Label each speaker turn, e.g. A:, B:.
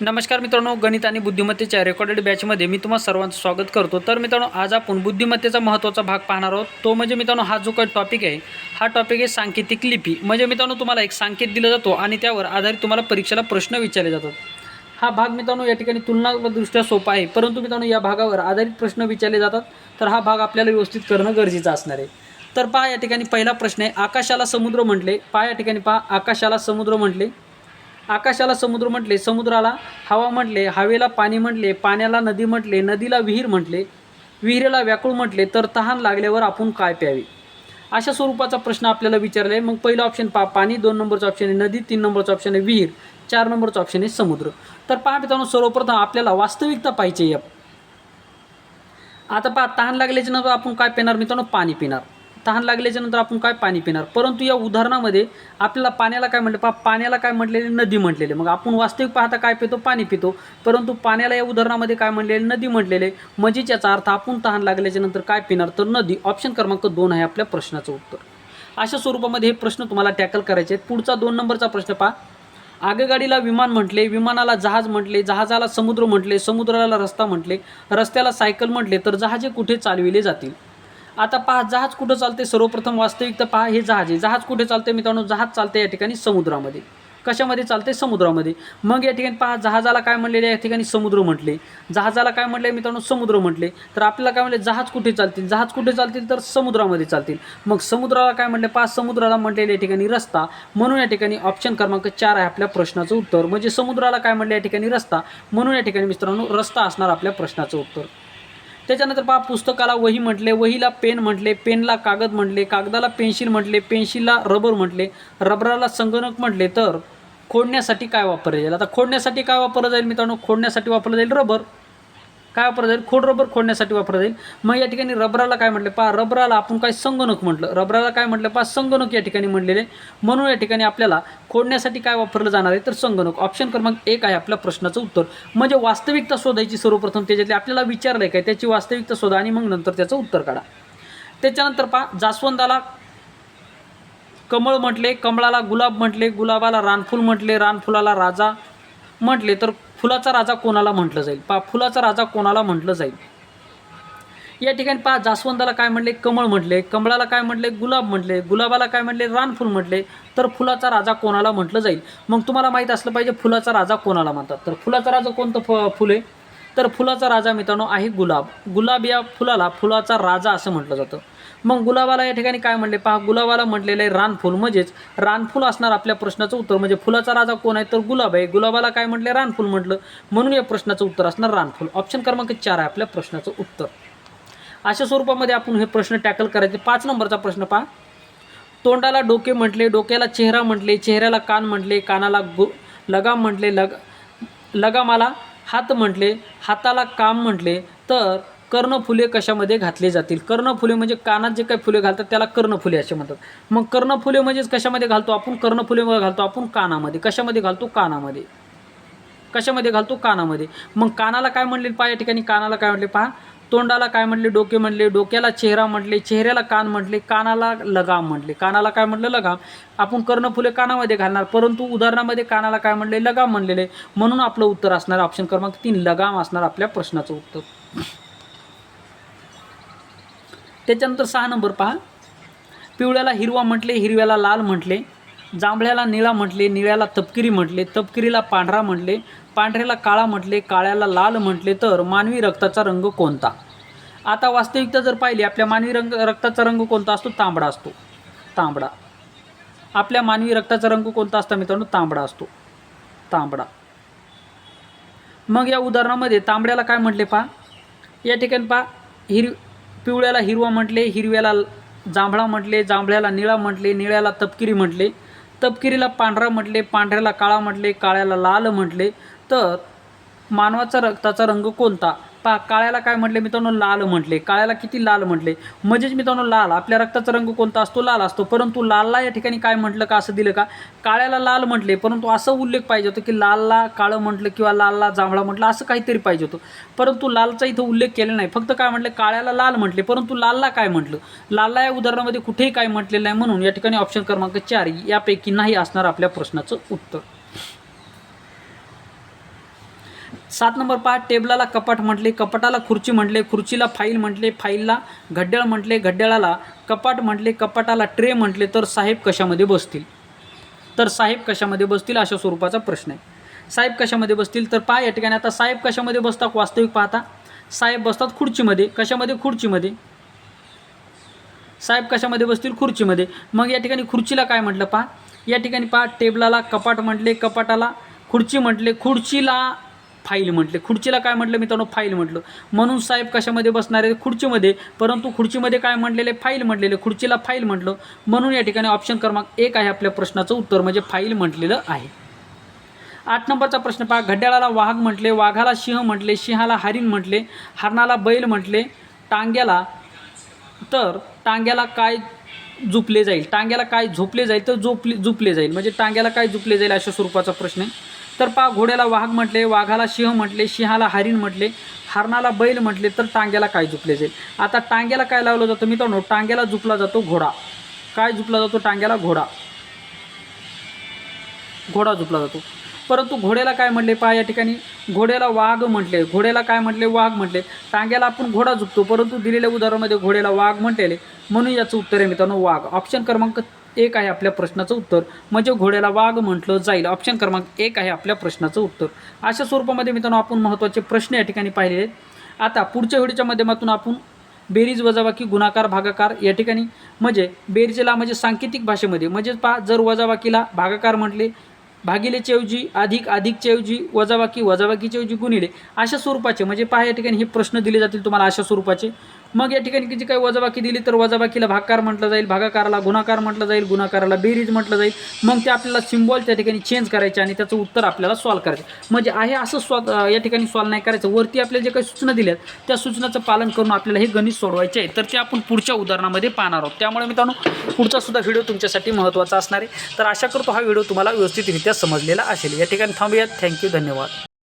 A: नमस्कार मित्रांनो गणित आणि बुद्धिमत्तेच्या रेकॉर्डेड बॅचमध्ये मी तुम्हाला सर्वांचं स्वागत करतो. तर मित्रांनो आज आपण बुद्धिमत्तेचा महत्त्वाचा भाग पाहणार आहोत. तो म्हणजे मित्रांनो हा जो काही टॉपिक आहे हा टॉपिक आहे सांकेतिक लिपी. म्हणजे मित्रांनो तुम्हाला एक सांकेत दिला जातो आणि त्यावर आधारित तुम्हाला परीक्षेला प्रश्न विचारले जातात. हा भाग मित्रांनो या ठिकाणी तुलनादृष्ट्या सोपा आहे. परंतु मित्रांनो या भागावर आधारित प्रश्न विचारले जातात. तर हा भाग आपल्याला व्यवस्थित करणं गरजेचं असणार आहे. तर पहा या ठिकाणी पहिला प्रश्न आहे आकाशाला समुद्र म्हटले. पहा या ठिकाणी पहा आकाशाला समुद्र म्हटले. आकाशाला समुद्र म्हटले समुद्राला हवा म्हटले हवेला पाणी म्हटले पाण्याला नदी म्हटले नदीला विहीर म्हटले विहिरीला व्याकुळ म्हटले तर तहान लागल्यावर आपण काय प्यावे? अशा स्वरूपाचा प्रश्न आपल्याला विचारला आहे. मग पहिलं ऑप्शन पा पाणी दोन नंबरचं ऑप्शन आहे नदी तीन नंबरचं ऑप्शन आहे विहीर चार नंबरचं ऑप्शन आहे समुद्र. तर पहा मित्रांनो सर्वप्रथम आपल्याला वास्तविकता पाहिजे या आता पहा तहान लागल्याच्या नंतर आपण काय पिणार मित्रांनो? पाणी पिणार. तहान लागल्याच्या नंतर आपण काय पाणी पिणार? परंतु या उदाहरणामध्ये आपल्याला पाण्याला काय म्हटलं पहा पाण्याला काय म्हटलेले नदी म्हटलेले. मग आपण वास्तविक पाहता काय पितो? पाणी पितो. परंतु पाण्याला या उदाहरणामध्ये काय म्हटलेले? नदी म्हटलेले. म्हणजेच याचा अर्थ आपण तहान लागल्याच्या नंतर काय पिणार? तर नदी. ऑप्शन क्रमांक दोन आहे आपल्या प्रश्नाचं उत्तर. अशा स्वरूपामध्ये हे प्रश्न तुम्हाला टॅकल करायचे आहेत. पुढचा दोन नंबरचा प्रश्न पहा. आगगाडीला विमान म्हटले विमानाला जहाज म्हटले जहाजाला समुद्र म्हटले समुद्राला रस्ता म्हटले रस्त्याला सायकल म्हटले तर जहाजे कुठे चालविले जातील? आता पहा जहाज कुठं चालते सर्वप्रथम वास्तविकता पहा हे जहाज आहे. जहाज कुठे चालते मित्रांनो? जहाज चालते या ठिकाणी समुद्रामध्ये. कशामध्ये चालते समुद्रामध्ये. मग या ठिकाणी पहा जहाजाला काय म्हणलेले या ठिकाणी समुद्र म्हटले. जहाजाला काय म्हटले मित्रांनो? समुद्र म्हटले. तर आपल्याला काय म्हणले? जहाज कुठे चालतील? जहाज कुठे चालतील? तर समुद्रामध्ये चालतील. मग समुद्राला काय म्हणले? पहा समुद्राला म्हटलेले या ठिकाणी रस्ता. म्हणून या ठिकाणी ऑप्शन क्रमांक चार आहे आपल्या प्रश्नाचं उत्तर. म्हणजे समुद्राला काय म्हणले या ठिकाणी रस्ता. म्हणून या ठिकाणी मित्रांनो रस्ता असणार आपल्या प्रश्नाचं उत्तर. त्याच्यानंतर पहा पुस्तकाला वही म्हटले वहीला पेन म्हटले पेनला कागद म्हटले कागदाला पेन्सिल म्हटले पेन्सिलला रबर म्हटले रबराला संगणक म्हटले तर खोडण्यासाठी काय वापरलं जाईल? आता खोडण्यासाठी काय वापरलं जाईल मित्रांनो? खोडण्यासाठी वापरलं जाईल रबर. काय वापरलं जाईल? खोड रबर खोडण्यासाठी वापरलं जाईल. मग या ठिकाणी रबराला काय म्हटलं? पहा रबराला आपण काय संगणक म्हटलं? रबराला काय म्हटलं? पहा संगणक या ठिकाणी म्हणलेले. म्हणून या ठिकाणी आपल्याला खोडण्यासाठी काय वापरलं जाणार आहे? तर संगणक. ऑप्शन क्रमांक एक आहे आपल्या प्रश्नाचं उत्तर. म्हणजे वास्तविकता शोधायची सर्वप्रथम त्याच्यातले आपल्याला विचारलं आहे काय? त्याची वास्तविकता शोधा आणि मग नंतर त्याचं उत्तर काढा. त्याच्यानंतर पहा जास्वंदाला कमळ म्हटले कमळाला गुलाब म्हटले गुलाबाला रानफूल म्हटले रानफुलाला राजा म्हटले. तर फुलाचा राजा कोणाला म्हटलं जाईल? पहा फुलाचा राजा कोणाला म्हटलं जाईल? या ठिकाणी पहा जास्वंदाला काय म्हटले कमळ म्हटले. कमळाला काय म्हटले गुलाब म्हटले. गुलाबाला काय म्हटले रानफूल म्हटले. तर फुलाचा राजा कोणाला म्हटलं जाईल? मग तुम्हाला माहीत असलं पाहिजे फुलाचा राजा कोणाला म्हणतात? तर फुलाचा राजा कोणतं फ फुल आहे? तर फुलाचा राजा मित्रांनो आहे गुलाब. गुलाब या फुलाला फुलाचा राजा असं म्हटलं जातं. मग गुलाबाला या ठिकाणी काय म्हणले? पहा गुलाबाला म्हटलेलं आहे रानफूल. म्हणजेच रानफूल असणार आपल्या प्रश्नाचं उत्तर. म्हणजे फुलाचा राजा कोण आहे? तर गुलाब आहे. गुलाबाला काय म्हटले? रानफूल म्हटलं. म्हणून या प्रश्नाचं उत्तर असणार रानफूल. ऑप्शन क्रमांक चार आहे आपल्या प्रश्नाचं उत्तर. अशा स्वरूपामध्ये आपण हे प्रश्न टॅकल करायचे. पाच नंबरचा प्रश्न पहा. तोंडाला डोके म्हटले डोक्याला चेहरा म्हटले चेहऱ्याला कान म्हटले कानाला गु लगाम म्हटले लग लगामाला हात म्हटले हाताला काम म्हटले तर कर्णफुले कशामध्ये घातले जातील? कर्णफुले म्हणजे कानात जे काही फुले घालतात त्याला कर्णफुले असे म्हणतात. मग कर्णफुले म्हणजेच कशामध्ये घालतो आपण? कर्णफुले घालतो आपण कानामध्ये. कशामध्ये घालतो? कानामध्ये. कशामध्ये घालतो? कानामध्ये. मग कानाला काय म्हणले? पहा या ठिकाणी कानाला काय म्हटले पहा. तोंडाला काय म्हटले डोके म्हटले डोक्याला चेहरा म्हटले चेहऱ्याला कान म्हटले कानाला लगाम म्हटले कानाला काय म्हटलं लगाम. आपण कर्णफुले कानामध्ये घालणार. परंतु उदाहरणामध्ये कानाला काय म्हणले? लगाम म्हणलेले. म्हणून आपलं उत्तर असणार ऑप्शन क्रमांक तीन लगाम असणार आपल्या प्रश्नाचं उत्तर. त्याच्यानंतर सहा नंबर पहा पिवळ्याला हिरवा म्हटले हिरव्याला लाल म्हटले जांभळ्याला निळा म्हटले निळ्याला तपकिरी म्हटले तपकिरीला पांढरा म्हटले पांढऱ्याला काळा म्हटले काळ्याला लाल म्हटले तर मानवी रक्ताचा रंग कोणता? आता वास्तविकता जर पाहिली आपल्या मानवी रंग रक्ताचा रंग कोणता असतो? तांबडा असतो. तांबडा. आपल्या मानवी रक्ताचा रंग कोणता असता मित्रांनो? तांबडा असतो. तांबडा. मग या उदाहरणामध्ये तांबड्याला काय म्हटले पहा? या ठिकाणी पहा. हिर पिवळ्याला हिरवा म्हटले हिरव्याला जांभळा म्हटले जांभळ्याला निळा म्हटले निळ्याला तपकिरी म्हटले तपकिरीला पांढरा म्हटले पांढऱ्याला काळा म्हटले काळ्याला लाल म्हटले तर मानवाचा रक्ताचा रंग कोणता? पहा काळ्याला काय म्हटले? मित्रांनो लाल म्हटले. काळ्याला किती लाल म्हटले? म्हणजेच मित्रांनो लाल. आपल्या रक्ताचा रंग कोणता असतो? लाल असतो. परंतु लालला या ठिकाणी काय म्हटलं का? असं दिलं का? काळ्याला लाल म्हटले. परंतु असं उल्लेख पाहिजे होतं की लालला काळं म्हटलं किंवा लालला जांभळा म्हटलं असं काहीतरी पाहिजे होतं. परंतु लालचा इथं उल्लेख केला नाही. फक्त काय म्हटलं? काळ्याला लाल म्हटले. परंतु लालला काय म्हटलं? लालला या उदाहरणामध्ये कुठेही काय म्हटलेलं नाही म्हणून या ठिकाणी ऑप्शन क्रमांक चार यापैकी नाही असणार आपल्या प्रश्नाचं उत्तर. सात नंबर पहा टेबलाला कपाट म्हटले कपाटाला खुर्ची म्हटले खुर्चीला फाईल म्हटले फाईलला घड्याळ म्हटले घड्याळाला कपाट म्हटले कपाटाला ट्रे म्हटले तर साहेब कशामध्ये बसतील? तर साहेब कशामध्ये बसतील अशा स्वरूपाचा प्रश्न आहे. साहेब कशामध्ये बसतील? तर पहा या ठिकाणी आता साहेब कशामध्ये बसतात? वास्तविक पाहता. साहेब बसतात खुर्चीमध्ये. कशामध्ये? खुर्चीमध्ये. साहेब कशामध्ये बसतील? खुर्चीमध्ये. मग या ठिकाणी खुर्चीला काय म्हटलं पहा? या ठिकाणी पहा टेबलाला कपाट म्हटले कपाटाला खुर्ची म्हटले खुर्चीला फाईल म्हटले. खुर्चीला काय म्हटलं मित्रांनो? फाईल म्हटलं. म्हणून साहेब कशामध्ये बसणार? आहे खुर्चीमध्ये. परंतु खुर्चीमध्ये काय म्हटलेले? फाईल म्हटलेले. खुर्चीला फाईल म्हटलं. म्हणून या ठिकाणी ऑप्शन क्रमांक एक आहे आपल्या प्रश्नाचं उत्तर म्हणजे फाईल म्हटलेलं आहे. आठ नंबरचा प्रश्न पहा. घड्याळाला वाघ म्हटले वाघाला सिंह म्हटले सिंहाला हरिण म्हटले हरणाला बैल म्हटले टांग्याला तर टांग्याला काय झुपले जाईल? टांग्याला काय झोपले जाईल? तर झोपले झुपले जाईल. म्हणजे टांग्याला काय झुपले जाईल अशा स्वरूपाचा प्रश्न आहे. तर पहा घोड्याला वाघ म्हटले वाघाला सिंह म्हटले सिंहाला हरिण म्हटले हरणाला बैल म्हटले तर टांग्याला काय झुपले जाईल? आता टांग्याला काय लावलं जातं मित्रांनो? टांग्याला झुपला जातो घोडा. काय झुपला जातो? टांग्याला घोडा. घोडा झुपला जातो. परंतु घोड्याला काय म्हटले पहा या ठिकाणी घोड्याला वाघ म्हटले घोड्याला काय म्हटले? वाघ म्हटले. टांग्याला आपण घोडा झुपतो परंतु दिलेल्या उदाहरणामध्ये घोड्याला वाघ म्हटलेले. म्हणून याचं उत्तर आहे मित्रांनो वाघ. ऑप्शन क्रमांक एक आहे आपल्या प्रश्नाचं उत्तर. म्हणजे घोड्याला वाघ म्हटलं जाईल. ऑप्शन क्रमांक एक आहे आपल्या प्रश्नाचं उत्तर. अशा स्वरूपामध्ये मित्रांनो आपण महत्त्वाचे प्रश्न या ठिकाणी पाहिले आहेत. आता पुढच्या व्हिडिओच्या माध्यमातून आपण बेरीज वजाबाकी गुणाकार भागाकार या ठिकाणी म्हणजे बेरीजला म्हणजे सांकेतिक भाषेमध्ये म्हणजे पहा जर वजाबाकीला भागाकार म्हटले भागिलेच्या ऐवजी अधिक अधिकच्या ऐवजी वजाबाकी वजाबाकीच्या ऐवजी गुणिले अशा स्वरूपाचे म्हणजे पहा या ठिकाणी हे प्रश्न दिले जातील तुम्हाला अशा स्वरूपाचे. मग या ठिकाणी जी काही वजाबाकी दिली तर वजाबाकीला भागकार म्हटलं जाईल भागाकाराला गुणाकार म्हटलं जाईल गुणाकाराला बेरीज म्हटलं जाईल. मग ते आपल्याला सिम्बॉल त्या ठिकाणी चेंज करायचे आणि त्याचं उत्तर आपल्याला सॉल्व करायचं. म्हणजे आहे असं स्व या ठिकाणी सॉल्व नाही करायचं. वरती आपल्याला जे काही सूचना दिल्यात त्या सूचनाचं पालन करून आपल्याला हे गणित सोडवायचे आहे. तर ते आपण पुढच्या उदाहरणामध्ये पाहणार आहोत. त्यामुळे मित्रांनो पुढचा सुद्धा व्हिडिओ तुमच्यासाठी महत्त्वाचा असणार आहे. तर आशा करतो हा व्हिडिओ तुम्हाला व्यवस्थितरित्या समजलेला असेल. या ठिकाणी थांबूयात. थँक्यू धन्यवाद.